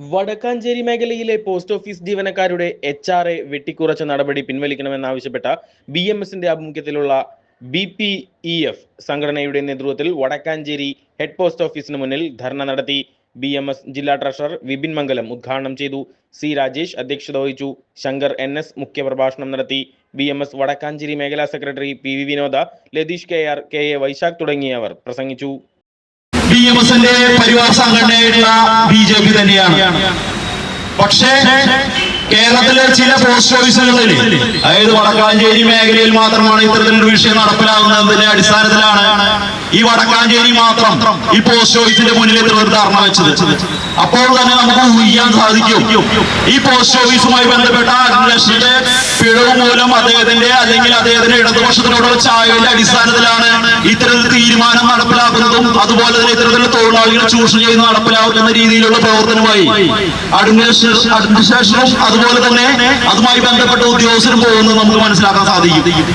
വടക്കാഞ്ചേരി മേഖലയിലെ post office ജീവനക്കാരുടെ H R A വെട്ടിക്കുറച്ച നടപടി പിൻവലിക്കണമെന്നാവശ്യപ്പെട്ട ബി എം എസിന്റെ ആഭിമുഖ്യത്തിലുള്ള ബി പി ഇ എഫ് സംഘടനയുടെ നേതൃത്വത്തിൽ വടക്കാഞ്ചേരി ഹെഡ് പോസ്റ്റ് ഓഫീസിന് മുന്നിൽ ധർണ നടത്തി ബി എം എസ് ജില്ലാ ട്രഷറർ വിപിൻ മംഗലം ഉദ്ഘാടനം ചെയ്തു. സി രാജേഷ് അധ്യക്ഷത വഹിച്ചു. ശങ്കർ എൻ എസ് മുഖ്യപ്രഭാഷണം നടത്തി. ബി എം എസ് വടക്കാഞ്ചേരി മേഖലാ secretary P V Vinoda Latheesh K R K A Vaishakh തുടങ്ങിയവർ പ്രസംഗിച്ചു. ബി എം എസിന്റെ പരിവാർ സംഘടനയായിട്ടുള്ള ബി ജെ പി തന്നെയാണ്. പക്ഷേ കേരളത്തിലെ ചില പോസ്റ്റ് ഓഫീസുകളിൽ അതായത് വടക്കാഞ്ചേരി മേഖലയിൽ മാത്രമാണ് ഇത്തരത്തിലൊരു വിഷയം നടപ്പിലാകുന്നതിന്റെ അടിസ്ഥാനത്തിലാണ് ഈ വടക്കാഞ്ചേരി മാത്രം ഈ പോസ്റ്റ് ഓഫീസിന്റെ മുന്നിൽ ഇത്തരത്തിൽ ധാരണ വെച്ചത്. അപ്പോൾ തന്നെ നമുക്ക് ഊഹിക്കാൻ സാധിക്കും. ഈ പോസ്റ്റ് ഓഫീസുമായി ബന്ധപ്പെട്ട അന്വേഷണത്തിന്റെ പിഴവ് മൂലം അദ്ദേഹത്തിന്റെ അല്ലെങ്കിൽ അദ്ദേഹത്തിന്റെ ഇടതുപക്ഷത്തിനോടുള്ള ചായയുടെ അടിസ്ഥാനത്തിലാണ് ഇത്തരത്തിൽ തീരുമാനം നടപ്പിലാക്കുന്നതും അതുപോലെ തന്നെ ഇത്തരത്തിലുള്ള തൊഴിലാളികളെ ചൂഷണം ചെയ്യുന്ന നടപ്പിലാക്കുന്ന രീതിയിലുള്ള പ്രവർത്തനമായി അഡ്മിനിസ്ട്രേഷനും അതുപോലെ തന്നെ അതുമായി ബന്ധപ്പെട്ട ഉദ്യോഗസ്ഥരും പോകുന്നത് നമുക്ക് മനസ്സിലാക്കാൻ സാധിക്കും.